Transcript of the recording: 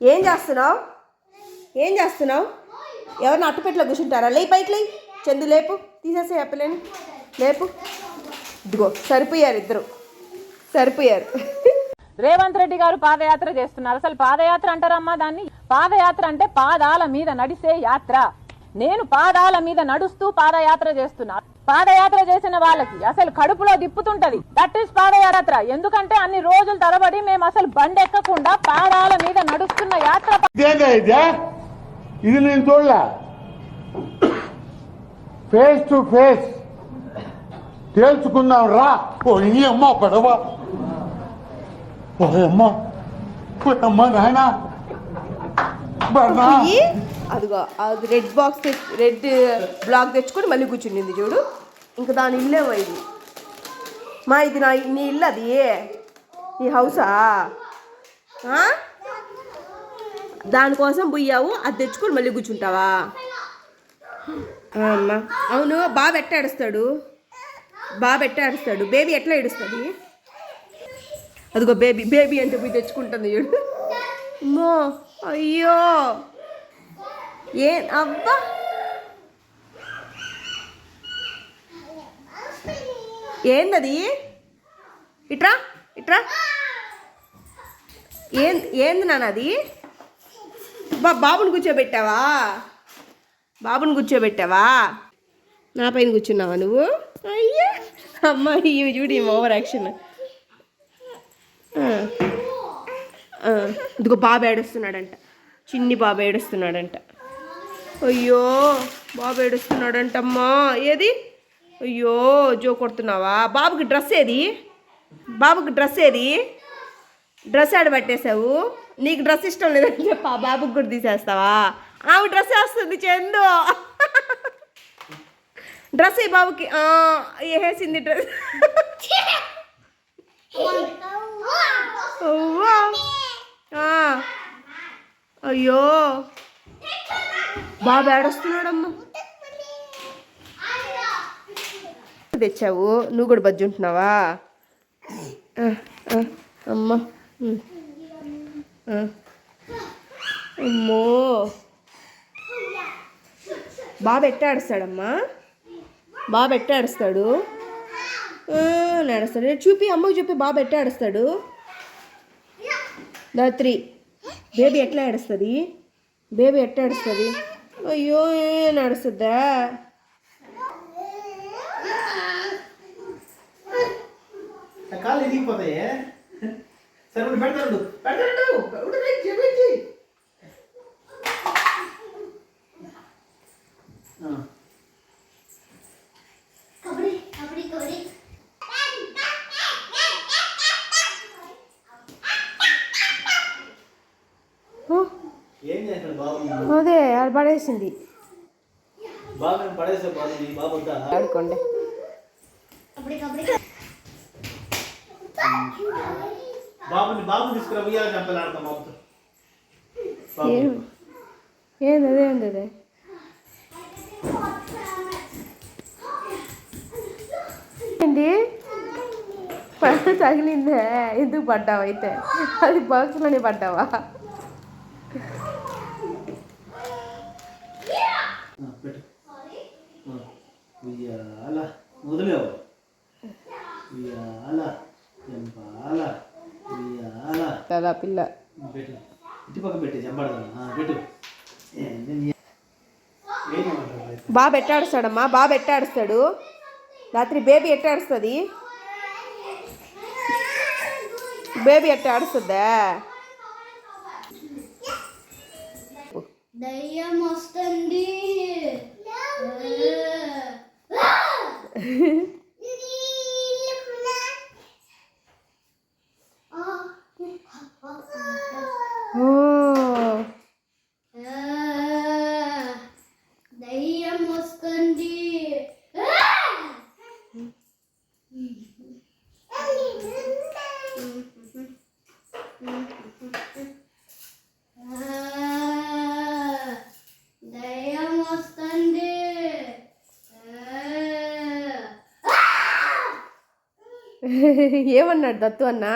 ఏం చేస్తున్నావు? ఏం చేస్తున్నావు? ఎవరిని అట్టపెట్టలో కూర్చుంటారా? లే పైకి లే చందు లేపు. తీసేసే చెప్పలేని లేపు. ఇదిగో సరిపోయారు ఇద్దరు. సరిపోయారు. రేవంత్ రెడ్డి గారు పాదయాత్ర చేస్తున్నారు. అసలు పాదయాత్ర అంటారమ్మా దాన్ని? పాదయాత్ర అంటే పాదాల మీద నడిసే యాత్ర. నేను పాదాల మీద నడుస్తూ పాదయాత్ర చేస్తున్నా. పాదయాత్ర చేసిన వాళ్ళకి అసలు కడుపులో దిప్పుతుంటది దట్ ఈస్ పాదయాత్ర. ఎందుకంటే అన్ని రోజుల తరబడి మేము అసలు బండి ఎక్కకుండా పాదాల మీద నడుస్తున్న యాత్ర ఇదే? ఇది నేను చూడలే. ఫేస్ టు ఫేస్ తేల్చుకుందాం రా. ఓ ఈ అమ్మ పడవ. ఓ అమ్మ. ఓ అమ్మ నాయన. అదిగో అది రెడ్ బాక్స్ తెచ్చి రెడ్ బ్లాక్ తెచ్చుకొని మళ్ళీ కూర్చుండింది చూడు. ఇంకా దాని ఇల్లేమో ఇది. మా ఇది నా నీ ఇల్లు అది? నీ హౌసా? దానికోసం పోయావు అది తెచ్చుకొని మళ్ళీ కూర్చుంటావా? అమ్మా అవును బాబు ఎట్ట ఏడుస్తాడు? బాబు ఎట్ట ఏడుస్తాడు? బేబీ ఎట్లా ఏడుస్తుంది? అదిగో బేబీ బేబీ అంటే పోయి తెచ్చుకుంటుంది చూడు. అమ్మో. అయ్యో. ఏ? అబ్బా! ఏందది? ఇట్రా ఇట్రా. ఏం ఏంది నాన్నది? బా బాబుని కూర్చోబెట్టావా? బాబుని కూర్చోబెట్టావా? నా పైన కూర్చున్నావా నువ్వు? అయ్యా! అమ్మాయి ఇవి చూడు ఓవర్ యాక్షన్ ఇదిగో బాబు ఏడుస్తున్నాడంట. చిన్ని బాబు ఏడుస్తున్నాడంట. అయ్యో బాబు ఏడుస్తున్నాడంటమ్మా. ఏది? అయ్యో జో కొడుతున్నావా? బాబుకి డ్రెస్ ఏది? బాబుకి డ్రెస్ ఏది? డ్రెస్ ఆడ పట్టేశావు? నీకు డ్రెస్ ఇష్టం లేదని చెప్పి బాబుకి కూడా తీసేస్తావా? ఆమె డ్రెస్ వేస్తుంది చందు? డ్రెస్ ఈ బాబుకి? ఆ, వేసేసింది డ్రెస్. అయ్యో. బాబు ఏడొస్తున్నాడమ్మా. తెచ్చావు. నువ్వు కూడా బజ్జి ఉంటున్నావా? అమ్మ. అమ్మో. బాబు ఎట్టాడుస్తాడమ్మా బాబు ఎట్టాడుస్తాడు నడుస్తాడు. చూపి అమ్మకి చూపి బాబు ఎట్టాడుస్తాడు దా త్రీ. బేబీ ఎట్లా ఏడుస్తుంది? బేబీ ఎట్లా ఏడుస్తుంది? ಅಯ್ಯೋ ಏನು ಆಡಿಸಿದ್ದ ಕಾಲು ಇದಕ್ಕೆ ಸರ್ ಬಿಟ್ಟು అదే అది పడేసింది. ఆడుకోండి. బాబుని బాబుని తీసుకురా ఉయ్యాల చంపలు ఆడతాం బాబుతో. బాబు. ఏంది అదే అదే? ఏంటి పన్ను తగిలిందే. ఎందుకు పడ్డావు అయితే? అది బాక్స్లోనే పడ్డావా? పెట్టు. ఉయ్యాల. కదా పిల్ల. పెట్టు. ఇటు పక్క పెట్టే చెంపాడదా పెట్టు. ఏంది నీ- ఏం చేయమంటావు? బాబు ఎట్టాడుస్తాడమ్మా బాబు ఎట్టాడుస్తాడు రాత్రి బేబీ ఎట్టాడుస్తుంది బేబీ ఎట్ట ఆడుస్తుందా? దయ్యం వస్తుంది. ఏమన్నాడు దత్తు అన్నా?